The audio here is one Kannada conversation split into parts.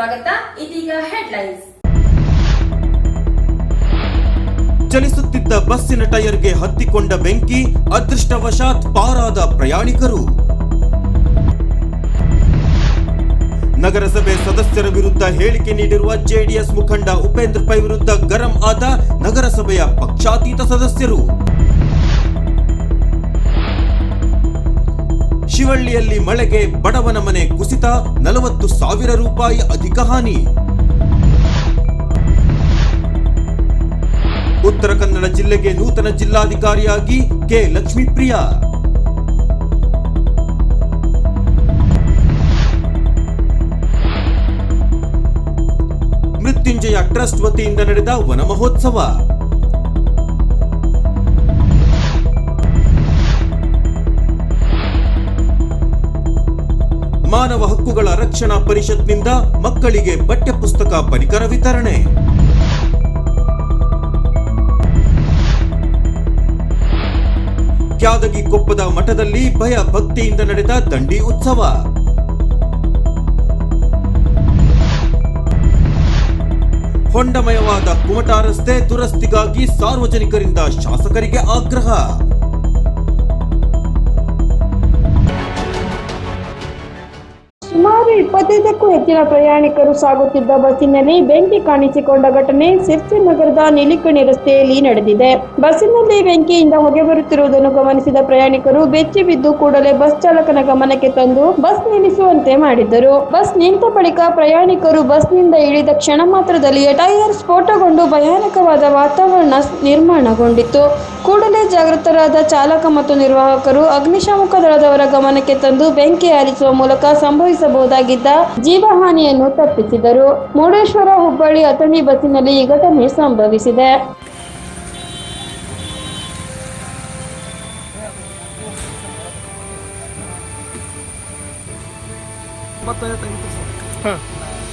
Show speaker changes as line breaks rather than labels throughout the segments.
ಸ್ವಾಗತ. ಇದೀಗ ಹೆಡ್ಲೈನ್ಸ್
ಚಲಿಸುತ್ತಿದ್ದ ಬಸ್ಸಿನ ಟೈರ್ಗೆ ಹತ್ತಿಕೊಂಡ ಬೆಂಕಿ ಅದೃಷ್ಟವಶಾತ್ ಪಾರಾದ ಪ್ರಯಾಣಿಕರು. ನಗರಸಭೆ ಸದಸ್ಯರ ವಿರುದ್ಧ ಹೇಳಿಕೆ ನೀಡಿರುವ ಜೆಡಿಎಸ್ ಮುಖಂಡ ಉಪೇಂದ್ರ ಪೈ ವಿರುದ್ಧ ಗರಂ ಆದ ನಗರಸಭೆಯ ಪಕ್ಷಾತೀತ ಸದಸ್ಯರು. ಶಿವಳ್ಳಿಯಲ್ಲಿ ಮಳೆಗೆ ಬಡವನ ಮನೆ ಕುಸಿತ ನಲವತ್ತು ಸಾವಿರ ರೂಪಾಯಿ ಅಧಿಕ ಹಾನಿ. ಉತ್ತರ ಕನ್ನಡ ಜಿಲ್ಲೆಗೆ ನೂತನ ಜಿಲ್ಲಾಧಿಕಾರಿಯಾಗಿ ಕೆ ಲಕ್ಷ್ಮೀಪ್ರಿಯ. ಮೃತ್ಯುಂಜಯ ಟ್ರಸ್ಟ್ ವತಿಯಿಂದ ನಡೆದ ವನ ಮಹೋತ್ಸವ. ಮಾನವ ಹಕ್ಕುಗಳ ರಕ್ಷಣಾ ಪರಿಷತ್ನಿಂದ ಮಕ್ಕಳಿಗೆ ಪಠ್ಯಪುಸ್ತಕ ಪರಿಕರ ವಿತರಣೆ. ಕ್ಯಾದಗಿ ಕೊಪ್ಪದ ಮಠದಲ್ಲಿ ಭಯ ಭಕ್ತಿಯಿಂದ ನಡೆದ ದಂಡಿ ಉತ್ಸವ. ಹೊಂಡಮಯವಾದ ಕುಮಟಾ ರಸ್ತೆ ದುರಸ್ತಿಗಾಗಿ ಸಾರ್ವಜನಿಕರಿಂದ ಶಾಸಕರಿಗೆ ಆಗ್ರಹ.
ಇಪ್ಪತ್ತೈದಕ್ಕೂ ಹೆಚ್ಚಿನ ಪ್ರಯಾಣಿಕರು ಸಾಗುತ್ತಿದ್ದ ಬಸ್ಸಿನಲ್ಲಿ ಬೆಂಕಿ ಕಾಣಿಸಿಕೊಂಡ ಘಟನೆ ಸಿರ್ಸಿ ನಗರದ ನಿಲಿಕಣಿ ರಸ್ತೆಯಲ್ಲಿ ನಡೆದಿದೆ. ಬಸ್ಸಿನಲ್ಲಿ ಬೆಂಕಿಯಿಂದ ಹೊಗೆ ಬರುತ್ತಿರುವುದನ್ನು ಗಮನಿಸಿದ ಪ್ರಯಾಣಿಕರು ಬೆಚ್ಚಿ ಬಿದ್ದು ಕೂಡಲೇ ಬಸ್ ಚಾಲಕನ ಗಮನಕ್ಕೆ ತಂದು ಬಸ್ ನಿಲ್ಲಿಸುವಂತೆ ಮಾಡಿದ್ದರು. ಬಸ್ ನಿಂತ ಬಳಿಕ ಪ್ರಯಾಣಿಕರು ಬಸ್ನಿಂದ ಇಳಿದ ಕ್ಷಣ ಮಾತ್ರದಲ್ಲಿಯೇ ಟೈರ್ ಸ್ಫೋಟಗೊಂಡು ಭಯಾನಕವಾದ ವಾತಾವರಣ ನಿರ್ಮಾಣಗೊಂಡಿತ್ತು. ಕೂಡಲೇ ಜಾಗೃತರಾದ ಚಾಲಕ ಮತ್ತು ನಿರ್ವಾಹಕರು ಅಗ್ನಿಶಾಮಕ ದಳದವರ ಗಮನಕ್ಕೆ ತಂದು ಬೆಂಕಿ ಹಾರಿಸುವ ಮೂಲಕ ಸಂಭವಿಸಬಹುದಾಗಿದ್ದ ಜೀವಹಾನಿಯನ್ನು ತಪ್ಪಿಸಿದರು. ಮುರುಡೇಶ್ವರ ಹುಬ್ಬಳ್ಳಿ ಅಥಣಿ ಬಸ್ಸಿನಲ್ಲಿ ಈ ಘಟನೆ ಸಂಭವಿಸಿದೆ.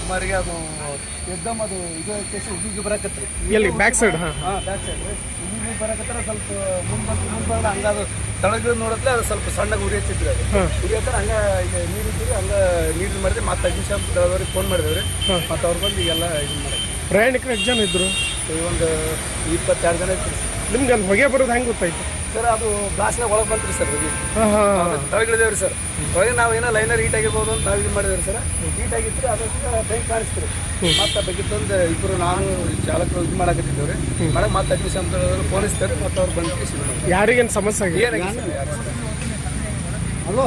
ಸುಮಾರಿಗೆ ಅದು ಎಕ್ದಮ್ ಅದು ಇದು ಕೇಸ್ ಉಗಿಗೆ ಬರಕತ್ರಿ.
ಎಲ್ಲಿ ಬ್ಯಾಕ್ ಸೈಡ್ ಹಾಂ.
ಹಾಂ ಬ್ಯಾಕ್ ಸೈಡ್ ಉಗಿಗೆ ಬರಕತ್ತರ ಸ್ವಲ್ಪ ಮುಂದೆ ಬಂದು ಮುಂದೆ ಬಂದು ಹಂಗೆ ಅದು ತಳಗ ನೋಡಿದ್ರೆ ಅದು ಸ್ವಲ್ಪ ಸಣ್ಣಗೆ ಉರಿ ಹಚ್ಚಿದ್ರಿ ಅದು. ಉರಿ ಹತ್ತರ ಹಂಗೆ ಈಗ ನೀರು ಇದ್ದೀವಿ ಹಂಗೆ ನೀರು ಮಾಡಿದ್ರೆ ಮತ್ತೆ ಅಗ್ನಿಶಾಮಕ ದಳದವ್ರಿಗೆ ಫೋನ್ ಮಾಡಿದೇವ್ರಿ. ಮತ್ತು ಅವ್ರು ಬಂದು ಈಗೆಲ್ಲ ಇದು ಮಾಡಿ
ಪ್ರಯಾಣಿಕರು ಎಷ್ಟು ಜನ ಇದ್ರು?
ಒಂದು ಇಪ್ಪತ್ತೆರಡು ಜನ ಇತ್ತು
ನಿಮ್ಗೆ ಅಲ್ಲಿ ಹೊಗೆ ಬರೋದು ಹೆಂಗೆ ಗೊತ್ತಾಯ್ತು?
ಸರ್ ಅದು ಗ್ಲಾಸ್ನಾಗ ಒಳಗೆ ಬಂತ್ರಿ ಸರ್
ಹಾಂ
ತಳಗಿಳಿದೇವ್ರಿ ಸರ್. ಒಳಗೆ ನಾವು ಏನೋ ಲೈನರ್ ಹೀಟ್ ಆಗಿರ್ಬೋದು ಅಂತ ನಾವು ಇದು ಮಾಡಿದೇವ್ರಿ ಸರ್. ಹೀಟ್ ಆಗಿತ್ತು ಅದಕ್ಕೆ ಬೆಂಕಿ ಕಾಣಿಸ್ತೀರಿ ಮತ್ತೆ ಬೇಕಿತ್ತೊಂದು ಇಬ್ಬರು ನಾನು ಚಾಲಕರು ಇದು ಮಾಡಕತ್ತಿದ್ದೇವ್ರಿ. ಮಾಡಕ್ಕೆ ಮತ್ತೆ ಅಡ್ಮಿಷನ್ ಅಂತ ಫೋನ್ ಇಸ್ತಾರೆ ಮತ್ತೆ ಅವ್ರು ಬಂದು
ಯಾರಿಗೇನು ಸಮಸ್ಯೆ ಆಗಿದೆ?
ಏನಾಗಿದೆ ಹಲೋ.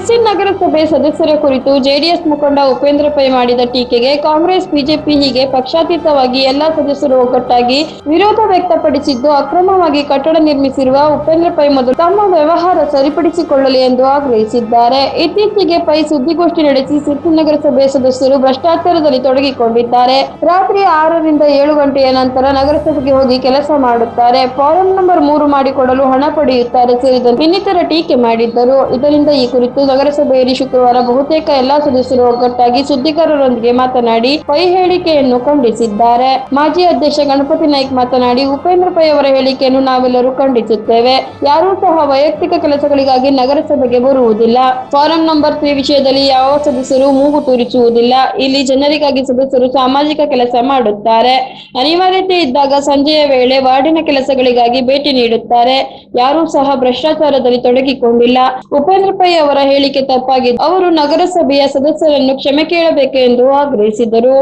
ಸಿರ್ಸಿ ನಗರಸಭೆ ಸದಸ್ಯರ ಕುರಿತು ಜೆಡಿಎಸ್ ಮುಖಂಡ ಉಪೇಂದ್ರ ಪೈ ಮಾಡಿದ ಟೀಕೆಗೆ ಕಾಂಗ್ರೆಸ್, ಬಿಜೆಪಿ ಹೀಗೆ ಪಕ್ಷಾತೀತವಾಗಿ ಎಲ್ಲಾ ಸದಸ್ಯರು ಒಗ್ಗಟ್ಟಾಗಿ ವಿರೋಧ ವ್ಯಕ್ತಪಡಿಸಿದ್ದು, ಅಕ್ರಮವಾಗಿ ಕಟ್ಟಡ ನಿರ್ಮಿಸಿರುವ ಉಪೇಂದ್ರ ಪೈ ಮೊದಲು ತಮ್ಮ ವ್ಯವಹಾರ ಸರಿಪಡಿಸಿಕೊಳ್ಳಲಿ ಎಂದು ಆಗ್ರಹಿಸಿದ್ದಾರೆ. ಇತ್ತೀಚೆಗೆ ಪೈ ಸುದ್ದಿಗೋಷ್ಠಿ ನಡೆಸಿ ಸಿರ್ಸಿ ನಗರಸಭೆ ಸದಸ್ಯರು ಭ್ರಷ್ಟಾಚಾರದಲ್ಲಿ ತೊಡಗಿಕೊಂಡಿದ್ದಾರೆ. ರಾತ್ರಿ ಆರರಿಂದ ಏಳು ಗಂಟೆಯ ನಂತರ ನಗರಸಭೆಗೆ ಹೋಗಿ ಕೆಲಸ ಮಾಡುತ್ತಾರೆ. ಫಾರಂ ನಂಬರ್ ಮೂರು ಮಾಡಿಕೊಡಲು ಹಣ ಪಡೆಯುತ್ತಾರೆ ಸೇರಿದಂತೆ ಇನ್ನಿತರ ಟೀಕೆ ಮಾಡಿದ್ದರು. ಇದರಿಂದ ಈ ಕುರಿತು ನಗರಸಭೆಯಲ್ಲಿ ಶುಕ್ರವಾರ ಬಹುತೇಕ ಎಲ್ಲಾ ಸದಸ್ಯರು ಒಗ್ಗಟ್ಟಾಗಿ ಸುದ್ದಿಗಾರರೊಂದಿಗೆ ಮಾತನಾಡಿ ಪೈ ಹೇಳಿಕೆಯನ್ನು ಖಂಡಿಸಿದ್ದಾರೆ. ಮಾಜಿ ಅಧ್ಯಕ್ಷ ಗಣಪತಿ ನಾಯ್ಕ್ ಮಾತನಾಡಿ, ಉಪೇಂದ್ರ ಪೈ ಅವರ ಹೇಳಿಕೆಯನ್ನು ನಾವೆಲ್ಲರೂ ಖಂಡಿಸುತ್ತೇವೆ. ಯಾರೂ ಸಹ ವೈಯಕ್ತಿಕ ಕೆಲಸಗಳಿಗಾಗಿ ನಗರಸಭೆಗೆ ಬರುವುದಿಲ್ಲ. ಫಾರಂ ನಂಬರ್ ತ್ರೀ ವಿಷಯದಲ್ಲಿ ಯಾವ ಸದಸ್ಯರು ಮೂಗು ತೂರಿಸುವುದಿಲ್ಲ. ಇಲ್ಲಿ ಜನರಿಗಾಗಿ ಸದಸ್ಯರು ಸಾಮಾಜಿಕ ಕೆಲಸ ಮಾಡುತ್ತಾರೆ. ಅನಿವಾರ್ಯತೆ ಇದ್ದಾಗ ಸಂಜೆಯ ವೇಳೆ ವಾರ್ಡಿನ ಕೆಲಸಗಳಿಗಾಗಿ ಭೇಟಿ ನೀಡುತ್ತಾರೆ. ಯಾರೂ ಸಹ ಭ್ರಷ್ಟಾಚಾರದಲ್ಲಿ ತೊಡಗಿಕೊಂಡಿಲ್ಲ. ಉಪೇಂದ್ರ ಪೈ ಅವರ ಹೇಳಿಕೆ ತಪ್ಪಾಗಿದ್ದು ಅವರು ನಗರಸಭೆಯ ಸದಸ್ಯರನ್ನು ಕ್ಷಮೆ ಕೇಳಬೇಕು ಎಂದು ಆಗ್ರಹಿಸಿದರು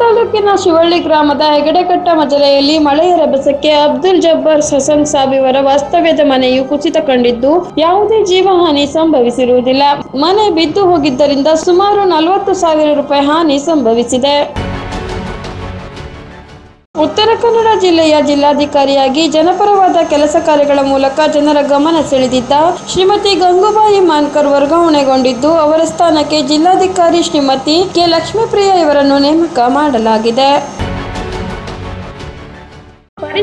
ತಾಲೂಕಿನ ಶಿವಳ್ಳಿ ಗ್ರಾಮದ ಹೆಗಡೆಕಟ್ಟ ಮಜಲೆಯಲ್ಲಿ ಮಳೆಯ ರಭಸಕ್ಕೆ ಅಬ್ದುಲ್ ಜಬ್ಬಾರ್ ಹಸನ್ ಸಾಬ್ ಇವರ ವಾಸ್ತವ್ಯದ ಮನೆಯು ಕುಸಿತ ಕಂಡಿದ್ದು ಯಾವುದೇ ಜೀವಹಾನಿ ಸಂಭವಿಸಿರುವುದಿಲ್ಲ. ಮನೆ ಬಿದ್ದು ಹೋಗಿದ್ದರಿಂದ ಸುಮಾರು ನಲವತ್ತು ಸಾವಿರ ರೂಪಾಯಿ ಹಾನಿ ಸಂಭವಿಸಿದೆ. ಉತ್ತರ ಕನ್ನಡ ಜಿಲ್ಲೆಯ ಜಿಲ್ಲಾಧಿಕಾರಿಯಾಗಿ ಜನಪರವಾದ ಕೆಲಸ ಕಾರ್ಯಗಳ ಮೂಲಕ ಜನರ ಗಮನ ಸೆಳೆದಿದ್ದ ಶ್ರೀಮತಿ ಗಂಗೂಬಾಯಿ ಮಾನ್ಕರ್ ವರ್ಗಾವಣೆಗೊಂಡಿದ್ದು, ಅವರ ಸ್ಥಾನಕ್ಕೆ ಜಿಲ್ಲಾಧಿಕಾರಿ ಶ್ರೀಮತಿ ಕೆ ಲಕ್ಷ್ಮೀಪ್ರಿಯ ಇವರನ್ನು ನೇಮಕ ಮಾಡಲಾಗಿದೆ.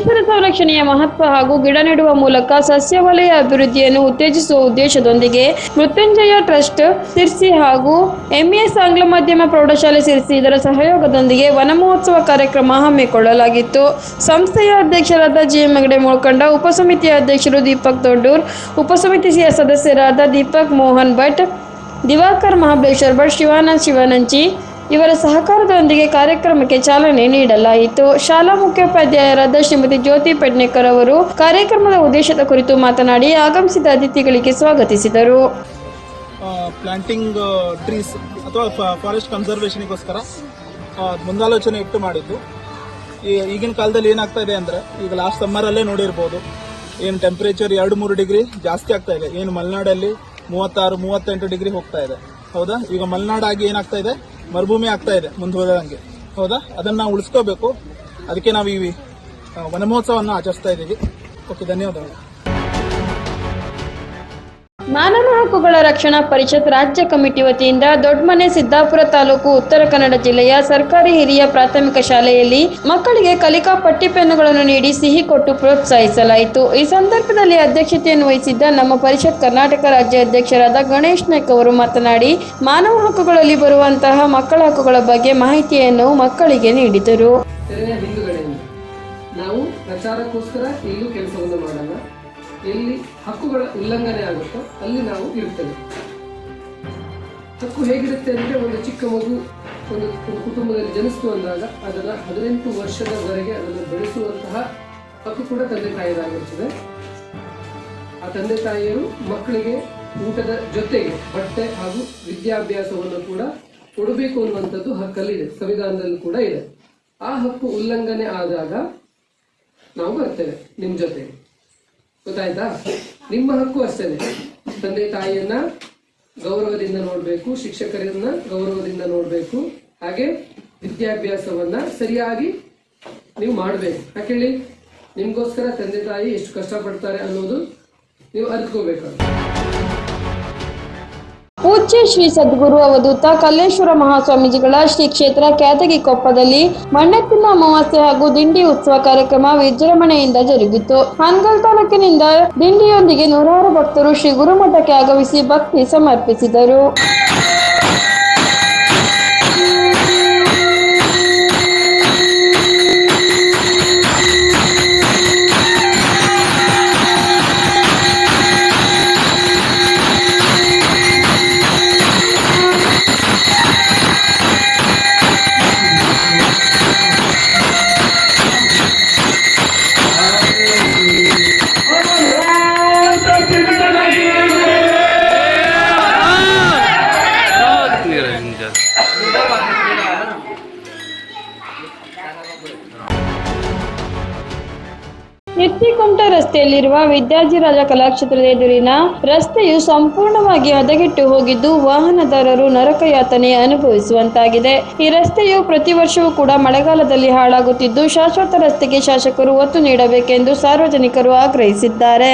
ಪರಿಸರ ಸಂರಕ್ಷಣೆಯ ಮಹತ್ವ ಹಾಗೂ ಗಿಡ ನೆಡುವ ಮೂಲಕ ಸಸ್ಯ ವಲಯ ಅಭಿವೃದ್ಧಿಯನ್ನು ಉತ್ತೇಜಿಸುವ ಉದ್ದೇಶದೊಂದಿಗೆ ಮೃತ್ಯುಂಜಯ ಟ್ರಸ್ಟ್, ಸಿರ್ಸಿ ಹಾಗೂ ಎಂಎಸ್ ಆಂಗ್ಲ ಮಾಧ್ಯಮ ಪ್ರೌಢಶಾಲೆ ಸಿರ್ಸಿ ಇದರ ಸಹಯೋಗದೊಂದಿಗೆ ವನ ಮಹೋತ್ಸವ ಕಾರ್ಯಕ್ರಮ ಹಮ್ಮಿಕೊಳ್ಳಲಾಗಿತ್ತು. ಸಂಸ್ಥೆಯ ಅಧ್ಯಕ್ಷರಾದ ಜಿ ಎಂ ಹೆಗಡೆ ಮುಳ್ಕಂಡ, ಉಪಸಮಿತಿಯ ಅಧ್ಯಕ್ಷರು ದೀಪಕ್ ದೊಡ್ಡೂರ್ ಉಪಸಮಿತಿಯ ಸದಸ್ಯರಾದ ದೀಪಕ್ ಮೋಹನ್ ಭಟ್, ದಿವಾಕರ್ ಮಹಾಬಲೇಶ್ವರ್ ಭಟ್, ಶಿವಾನಂದ್ ಶಿವಾನಂಚಿ ಇವರ ಸಹಕಾರದೊಂದಿಗೆ ಕಾರ್ಯಕ್ರಮಕ್ಕೆ ಚಾಲನೆ ನೀಡಲಾಯಿತು. ಶಾಲಾ ಮುಖ್ಯೋಪಾಧ್ಯಾಯರಾದ ಶ್ರೀಮತಿ ಜ್ಯೋತಿ ಪೆಡ್ನೇಕರ್ ಅವರು ಕಾರ್ಯಕ್ರಮದ ಉದ್ದೇಶದ ಕುರಿತು ಮಾತನಾಡಿ ಆಗಮಿಸಿದ ಅತಿಥಿಗಳಿಗೆ ಸ್ವಾಗತಿಸಿದರು.
ಪ್ಲಾಂಟಿಂಗ್ ಟ್ರೀಸ್ ಅಥವಾ ಫಾರೆಸ್ಟ್ ಕನ್ಸರ್ವೇಷನ್ಗೋಸ್ಕರ ಮುಂದಾಲೋಚನೆ ಇಟ್ಟು ಮಾಡಿದ್ದು. ಈಗಿನ ಕಾಲದಲ್ಲಿ ಏನಾಗ್ತಾ ಇದೆ ಅಂದರೆ, ಈಗ ಲಾಸ್ಟ್ ಸಮ್ಮರಲ್ಲೇ ನೋಡಿರ್ಬೋದು. ಏನು ಟೆಂಪರೇಚರ್ ಎರಡು ಮೂರು ಡಿಗ್ರಿ ಜಾಸ್ತಿ ಆಗ್ತಾ ಇದೆ. ಏನು ಮಲೆನಾಡಲ್ಲಿ ಮೂವತ್ತಾರು, ಮೂವತ್ತೆಂಟು ಡಿಗ್ರಿ ಹೋಗ್ತಾ ಇದೆ. ಹೌದಾ? ಈಗ ಮಲೆನಾಡಾಗಿ ಏನಾಗ್ತಾ ಇದೆ? ಮರುಭೂಮಿ ಆಗ್ತಾ ಇದೆ, ಮುಂದುವರೆದಂಗೆ. ಹೌದಾ? ಅದನ್ನು ನಾವು ಉಳಿಸ್ಕೋಬೇಕು. ಅದಕ್ಕೆ ನಾವು ಈ ವನಮಹೋತ್ಸವವನ್ನು ಆಚರಿಸ್ತಾ ಇದ್ದೀವಿ. ಓಕೆ, ಧನ್ಯವಾದಗಳು.
ಮಾನವ ಹಕ್ಕುಗಳ ರಕ್ಷಣಾ ಪರಿಷತ್ ರಾಜ್ಯ ಕಮಿಟಿ ವತಿಯಿಂದ ದೊಡ್ಡಮನೆ ಸಿದ್ದಾಪುರ ತಾಲೂಕು ಉತ್ತರ ಕನ್ನಡ ಜಿಲ್ಲೆಯ ಸರ್ಕಾರಿ ಹಿರಿಯ ಪ್ರಾಥಮಿಕ ಶಾಲೆಯಲ್ಲಿ ಮಕ್ಕಳಿಗೆ ಕಲಿಕಾ ಪಟ್ಟಿಪೆನ್ನುಗಳನ್ನು ನೀಡಿ ಸಿಹಿ ಕೊಟ್ಟು ಪ್ರೋತ್ಸಾಹಿಸಲಾಯಿತು. ಈ ಸಂದರ್ಭದಲ್ಲಿ ಅಧ್ಯಕ್ಷತೆಯನ್ನು ವಹಿಸಿದ್ದ ನಮ್ಮ ಪರಿಷತ್ ಕರ್ನಾಟಕ ರಾಜ್ಯ ಅಧ್ಯಕ್ಷರಾದ ಗಣೇಶ್ ನಾಯ್ಕ ಅವರು ಮಾತನಾಡಿ, ಮಾನವ ಹಕ್ಕುಗಳಲ್ಲಿ ಬರುವಂತಹ ಮಕ್ಕಳ ಹಕ್ಕುಗಳ ಬಗ್ಗೆ ಮಾಹಿತಿಯನ್ನು ಮಕ್ಕಳಿಗೆ ನೀಡಿದರು.
ನಾವು ಪ್ರಚಾರಕ್ಕೋಸ್ಕರ ಎಲ್ಲೂ ಕೆಲಸವನ್ನು ಮಾಡಲ್ಲ. ಎಲ್ಲಿ ಹಕ್ಕುಗಳ ಉಲ್ಲಂಘನೆ ಆಗುತ್ತೋ ಅಲ್ಲಿ ನಾವು ಇರ್ತೇವೆ ಹಕ್ಕು ಹೇಗಿರುತ್ತೆ ಅಂದರೆ ಒಂದು ಚಿಕ್ಕ ಮಗು ಒಂದು ಕುಟುಂಬದಲ್ಲಿ ಜನಿಸ್ತು ಅಂದಾಗ ಅದನ್ನು ಹದಿನೆಂಟು ವರ್ಷದವರೆಗೆ ಅದನ್ನು ಬೆಳೆಸುವಂತಹ ಹಕ್ಕು ಕೂಡ ತಂದೆ ತಾಯಿದಾಗಿರ್ತದೆ ಆ ತಂದೆ ತಾಯಿಯರು ಮಕ್ಕಳಿಗೆ ಊಟದ ಜೊತೆಗೆ ಬಟ್ಟೆ ಹಾಗೂ ವಿದ್ಯಾಭ್ಯಾಸವನ್ನು ಕೂಡ ಕೊಡಬೇಕು ಅನ್ನುವಂಥದ್ದು ಹಕ್ಕಲ್ಲಿದೆ, ಸಂವಿಧಾನದಲ್ಲಿ ಕೂಡ ಇದೆ. ಆ ಹಕ್ಕು ಉಲ್ಲಂಘನೆ ಆದಾಗ ನಾವು ಬರ್ತೇವೆ ನಿಮ್ಮ ಜೊತೆ ಗೊತ್ತಾಯ್ತಾ? ನಿಮ್ಮ ಹಕ್ಕು ಅಷ್ಟೇ ತಂದೆ ತಾಯಿಯನ್ನ ಗೌರವದಿಂದ ನೋಡಬೇಕು, ಶಿಕ್ಷಕರನ್ನ ಗೌರವದಿಂದ ನೋಡಬೇಕು, ಹಾಗೆ ವಿದ್ಯಾಭ್ಯಾಸವನ್ನ ಸರಿಯಾಗಿ ನೀವು ಮಾಡಬೇಕು. ಯಾಕೇಳಿ ನಿಮಗೋಸ್ಕರ ತಂದೆ ತಾಯಿ ಎಷ್ಟು ಕಷ್ಟಪಡ್ತಾರೆ ಅನ್ನೋದು ನೀವು ಅರಿತ್ಕೋಬೇಕಾಗುತ್ತೆ
ಪೂಜ್ಯ ಶ್ರೀ ಸದ್ಗುರು ಅವಧೂತ ಕಲ್ಲೇಶ್ವರ ಮಹಾಸ್ವಾಮೀಜಿಗಳ ಶ್ರೀ ಕ್ಷೇತ್ರ ಕ್ಯಾತಗಿ ಕೊಪ್ಪದಲ್ಲಿ ಮಣ್ಣೆತ್ತಿನ ಅಮಾವಾಸ್ಯೆ ಹಾಗೂ ದಿಂಡಿ ಉತ್ಸವ ಕಾರ್ಯಕ್ರಮ ವಿಜೃಂಭಣೆಯಿಂದ ಜರುಗಿತು. ಹಾನಗಲ್ ತಾಲೂಕಿನಿಂದ ದಿಂಡಿಯೊಂದಿಗೆ ನೂರಾರು ಭಕ್ತರು ಶ್ರೀ ಗುರುಮಠಕ್ಕೆ ಆಗಮಿಸಿ ಭಕ್ತಿ ಸಮರ್ಪಿಸಿದರು. ನಿರ್ತಿಕುಂಟ ರಸ್ತೆಯಲ್ಲಿರುವ ವಿದ್ಯಾಜಿರಾಜ ಕಲಾಕ್ಷೇತ್ರದ ಎದುರಿನ ರಸ್ತೆಯು ಸಂಪೂರ್ಣವಾಗಿ ಹದಗೆಟ್ಟು ಹೋಗಿದ್ದು ವಾಹನದಾರರು ನರಕಯಾತನೆ ಅನುಭವಿಸುವಂತಾಗಿದೆ. ಈ ರಸ್ತೆಯು ಪ್ರತಿ ವರ್ಷವೂ ಕೂಡ ಮಳೆಗಾಲದಲ್ಲಿ ಹಾಳಾಗುತ್ತಿದ್ದು ಶಾಶ್ವತ ರಸ್ತೆಗೆ ಶಾಸಕರು ಒತ್ತು ನೀಡಬೇಕೆಂದು ಸಾರ್ವಜನಿಕರು ಆಗ್ರಹಿಸಿದ್ದಾರೆ.